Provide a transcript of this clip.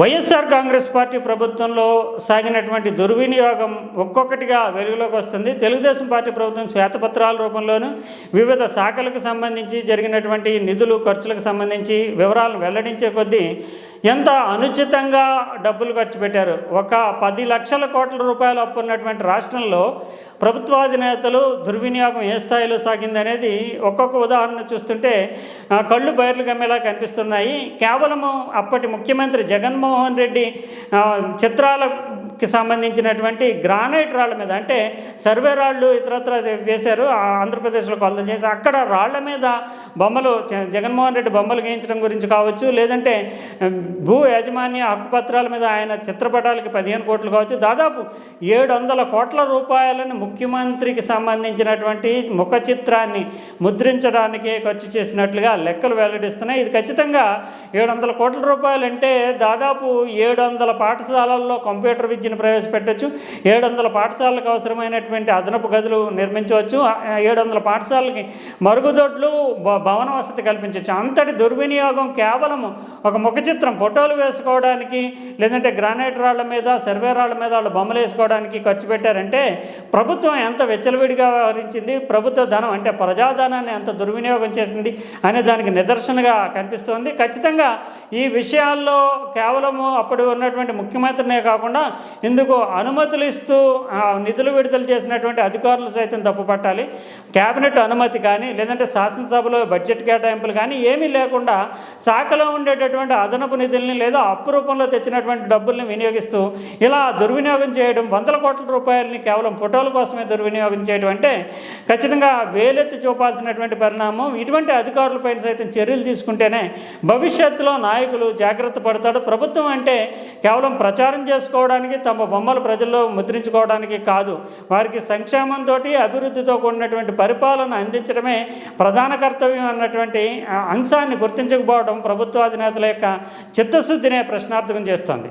YSR Congress party ప్రభుత్వంలో సాగినటువంటి దుర్వినియోగం ఒక్కొక్కటిగా వెలుగులోకి వస్తుంది. తెలుగుదేశం పార్టీ ప్రభుత్వం శ్వేతపత్రాల రూపంలోనూ వివిధ శాఖలకు సంబంధించి జరిగినటువంటి నిధులు ఖర్చులకు సంబంధించి వివరాలను వెల్లడించే కొద్దీ ఎంత అనుచితంగా డబ్బులు ఖర్చు పెట్టారు? ఒక పది లక్షల కోట్ల రూపాయలు అప్పు ఉన్నటువంటి రాష్ట్రంలో ప్రభుత్వాధినేతలు దుర్వినియోగం ఏ స్థాయిలో సాగింది అనేది ఒక్కొక్క ఉదాహరణ చూస్తుంటే కళ్ళు బయర్లు గమ్మేలా కనిపిస్తున్నాయి. కేవలము అప్పటి ముఖ్యమంత్రి జగన్మోహన్ రెడ్డి చిత్రాల కి సంబంధించినటువంటి గ్రానైట్ రాళ్ళ మీద అంటే సర్వే రాళ్ళు ఇతరత్ర వేశారు ఆ ఆంధ్రప్రదేశ్లో కొలత చేసి అక్కడ రాళ్ళ మీద బొమ్మలు జగన్మోహన్ రెడ్డి బొమ్మలు గీయించడం గురించి కావచ్చు లేదంటే భూ యాజమాన్య హక్కుపత్రాల మీద ఆయన చిత్రపటాలకి పదిహేను కోట్లు కావచ్చు దాదాపు ఏడు వందల కోట్ల రూపాయలను ముఖ్యమంత్రికి సంబంధించినటువంటి ముఖ చిత్రాన్ని ముద్రించడానికి ఖర్చు చేసినట్లుగా లెక్కలు వెల్లడిస్తున్నాయి. ఇది ఖచ్చితంగా ఏడు వందల కోట్ల రూపాయలు అంటే దాదాపు ఏడు వందల పాఠశాలల్లో కంప్యూటర్ విద్య విద్యను ప్రవేశపెట్టచ్చు. ఏడు వందల పాఠశాలకు అవసరమైనటువంటి అదనపు గదులు నిర్మించవచ్చు. ఏడు వందల పాఠశాలకి మరుగుదొడ్లు భ- భవన వసతి కల్పించవచ్చు. అంతటి దుర్వినియోగం కేవలం ఒక ముఖ చిత్రం ఫోటోలు వేసుకోవడానికి లేదంటే గ్రానైట్ రాళ్ళ మీద సర్వే రాళ్ళ మీద వాళ్ళు బొమ్మలు వేసుకోవడానికి ఖర్చు పెట్టారంటే ప్రభుత్వం ఎంత వెచ్చలవిడిగా వ్యవహరించింది ప్రభుత్వ ధనం అంటే ప్రజాధనాన్ని ఎంత దుర్వినియోగం చేసింది అనే దానికి నిదర్శనగా కనిపిస్తోంది. ఖచ్చితంగా ఈ విషయాల్లో కేవలము అప్పుడు ఉన్నటువంటి ముఖ్యమంత్రినే కాకుండా ఇందుకు అనుమతులు ఇస్తూ నిధులు విడుదల చేసినటువంటి అధికారులు సైతం తప్పుపట్టాలి. కేబినెట్ అనుమతి కానీ లేదంటే శాసనసభలో బడ్జెట్ కేటాయింపులు కానీ ఏమీ లేకుండా శాఖలో ఉండేటటువంటి అదనపు నిధుల్ని లేదా అప్పు రూపంలో తెచ్చినటువంటి డబ్బుల్ని వినియోగిస్తూ ఇలా దుర్వినియోగం చేయడం వందల కోట్ల రూపాయలని కేవలం ఫోటోల కోసమే దుర్వినియోగం చేయడం అంటే ఖచ్చితంగా వేలెత్తి చూపాల్సినటువంటి పరిణామం. ఇటువంటి అధికారులపైన సైతం చర్యలు తీసుకుంటేనే భవిష్యత్తులో నాయకులు జాగ్రత్త పడతాడు ప్రభుత్వం అంటే కేవలం ప్రచారం చేసుకోవడానికి తమ బొమ్మలు ప్రజల్లో ముద్రించుకోవడానికి కాదు వారికి సంక్షేమంతో అభివృద్ధితో కూడినటువంటి పరిపాలన అందించడమే ప్రధాన కర్తవ్యం అన్నటువంటి అంశాన్ని గుర్తించకపోవడం ప్రభుత్వాధినేతల యొక్క చిత్తశుద్ధినే ప్రశ్నార్థకం చేస్తోంది.